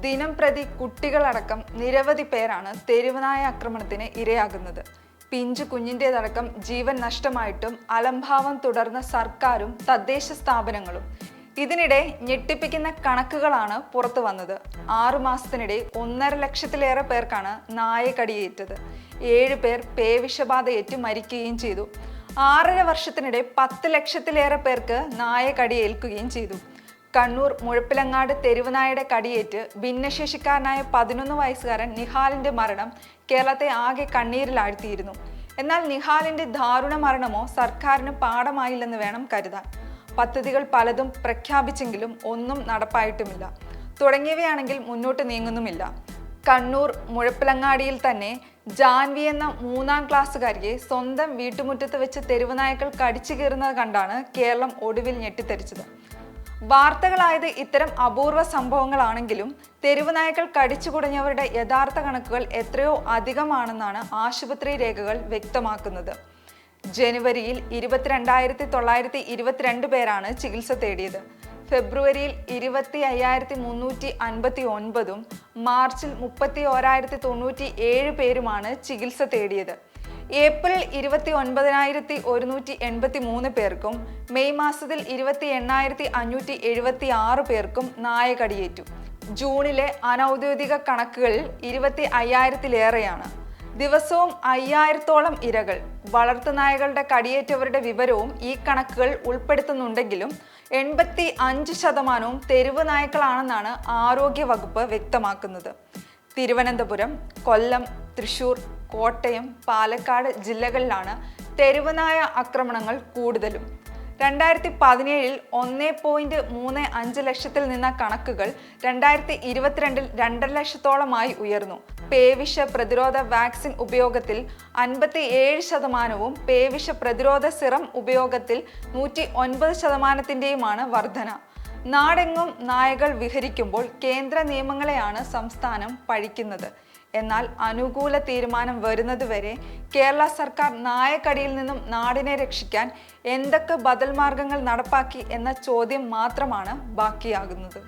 ദിനം പ്രതി കുട്ടികളടക്കം നിരവധി പേരാണ് തെരുവനായ ആക്രമണത്തിന് ഇരയാകുന്നത്. പിഞ്ചു കുഞ്ഞിന്റെതടക്കം ജീവൻ നഷ്ടമായിട്ടും അലംഭാവം തുടർന്ന സർക്കാരും തദ്ദേശ സ്ഥാപനങ്ങളും ഇതിനിടെ ഞെട്ടിപ്പിക്കുന്ന കണക്കുകളാണ് പുറത്തു വന്നത്. ആറു മാസത്തിനിടെ ഒന്നര ലക്ഷത്തിലേറെ പേർക്കാണ് നായകടിയേറ്റത്. ഏഴ് പേർ പേവിഷബാധയേറ്റ് മരിക്കുകയും ചെയ്തു. ആറര വർഷത്തിനിടെ പത്ത് ലക്ഷത്തിലേറെ പേർക്ക് നായകടിയേൽക്കുകയും ചെയ്തു. കണ്ണൂർ മുഴപ്പിലങ്ങാട് തെരുവനായുടെ കടിയേറ്റ് ഭിന്നശേഷിക്കാരനായ പതിനൊന്ന് വയസ്സുകാരൻ നിഹാലിന്റെ മരണം കേരളത്തെ ആകെ കണ്ണീരിലാഴ്ത്തിയിരുന്നു. എന്നാൽ നിഹാലിന്റെ ദാരുണ മരണമോ സർക്കാരിന് പാഠമായില്ലെന്ന് വേണം കരുതാൻ. പദ്ധതികൾ പലതും പ്രഖ്യാപിച്ചെങ്കിലും ഒന്നും നടപ്പായിട്ടുമില്ല. തുടങ്ങിയവയാണെങ്കിൽ മുന്നോട്ട് നീങ്ങുന്നുമില്ല. കണ്ണൂർ മുഴപ്പിലങ്ങാടിയിൽ തന്നെ ജാൻവി എന്ന മൂന്നാം ക്ലാസ്സുകാരിയെ സ്വന്തം വീട്ടുമുറ്റത്ത് വെച്ച് തെരുവുനായ്ക്കൾ കടിച്ചു കീറുന്നത് കണ്ടാണ് കേരളം ഒടുവിൽ ഞെട്ടിത്തെറിച്ചത്. വാർത്തകളായത് ഇത്തരം അപൂർവ സംഭവങ്ങളാണെങ്കിലും തെരുവുനായ്ക്കൾ കടിച്ചു കുടഞ്ഞവരുടെ യഥാർത്ഥ കണക്കുകൾ എത്രയോ അധികമാണെന്നാണ് ആശുപത്രി രേഖകൾ വ്യക്തമാക്കുന്നത്. ജനുവരിയിൽ ഇരുപത്തിരണ്ടായിരത്തി തൊള്ളായിരത്തി ഇരുപത്തിരണ്ട് പേരാണ് ചികിത്സ തേടിയത്. ഫെബ്രുവരിയിൽ ഇരുപത്തി അയ്യായിരത്തി മുന്നൂറ്റി അൻപത്തി ഒൻപതും മാർച്ചിൽ മുപ്പത്തി ഓരായിരത്തി തൊണ്ണൂറ്റി ഏഴ് പേരുമാണ് ചികിത്സ തേടിയത്. ഏപ്രിൽ ഇരുപത്തി ഒൻപതിനായിരത്തി ഒരുന്നൂറ്റി എൺപത്തി മൂന്ന് പേർക്കും മെയ് മാസത്തിൽ ഇരുപത്തി എണ്ണായിരത്തി അഞ്ഞൂറ്റി എഴുപത്തി ആറ് പേർക്കും നായകടിയേറ്റു. ജൂണിലെ അനൗദ്യോഗിക കണക്കുകളിൽ ഇരുപത്തി അയ്യായിരത്തിലേറെയാണ് ദിവസവും അയ്യായിരത്തോളം ഇരകൾ വളർത്തുനായകളുടെ കടിയേറ്റവരുടെ വിവരവും ഈ കണക്കുകൾ ഉൾപ്പെടുത്തുന്നുണ്ടെങ്കിലും എൺപത്തി അഞ്ച് ശതമാനവും തെരുവ് നായ്ക്കളാണെന്നാണ് ആരോഗ്യ വകുപ്പ് വ്യക്തമാക്കുന്നത്. തിരുവനന്തപുരം കൊല്ലം തൃശൂർ കോട്ടയം പാലക്കാട് ജില്ലകളിലാണ് തെരുവനായ ആക്രമണങ്ങൾ കൂടുതലും. രണ്ടായിരത്തി പതിനേഴിൽ ഒന്നേ പോയിന്റ് മൂന്ന് അഞ്ച് ലക്ഷത്തിൽ നിന്ന കണക്കുകൾ രണ്ടായിരത്തി ഇരുപത്തിരണ്ടിൽ രണ്ടര ലക്ഷത്തോളമായി ഉയർന്നു. പേവിഷ പ്രതിരോധ വാക്സിൻ ഉപയോഗത്തിൽ അൻപത്തി ഏഴ് ശതമാനവും പേവിഷ പ്രതിരോധ സിറം ഉപയോഗത്തിൽ നൂറ്റി ഒൻപത് ശതമാനത്തിന്റെയുമാണ് വർധന. നാടെങ്ങും നായകൾ വിഹരിക്കുമ്പോൾ കേന്ദ്ര നിയമങ്ങളെയാണ് സംസ്ഥാനം പഴിക്കുന്നത്. എന്നാൽ അനുകൂല തീരുമാനം വരുന്നതുവരെ കേരള സർക്കാർ നായക്കടിയിൽ നിന്നും നാടിനെ രക്ഷിക്കാൻ എന്തൊക്കെ ബദൽ മാർഗങ്ങൾ നടപ്പാക്കി എന്ന ചോദ്യം മാത്രമാണ് ബാക്കിയാകുന്നത്.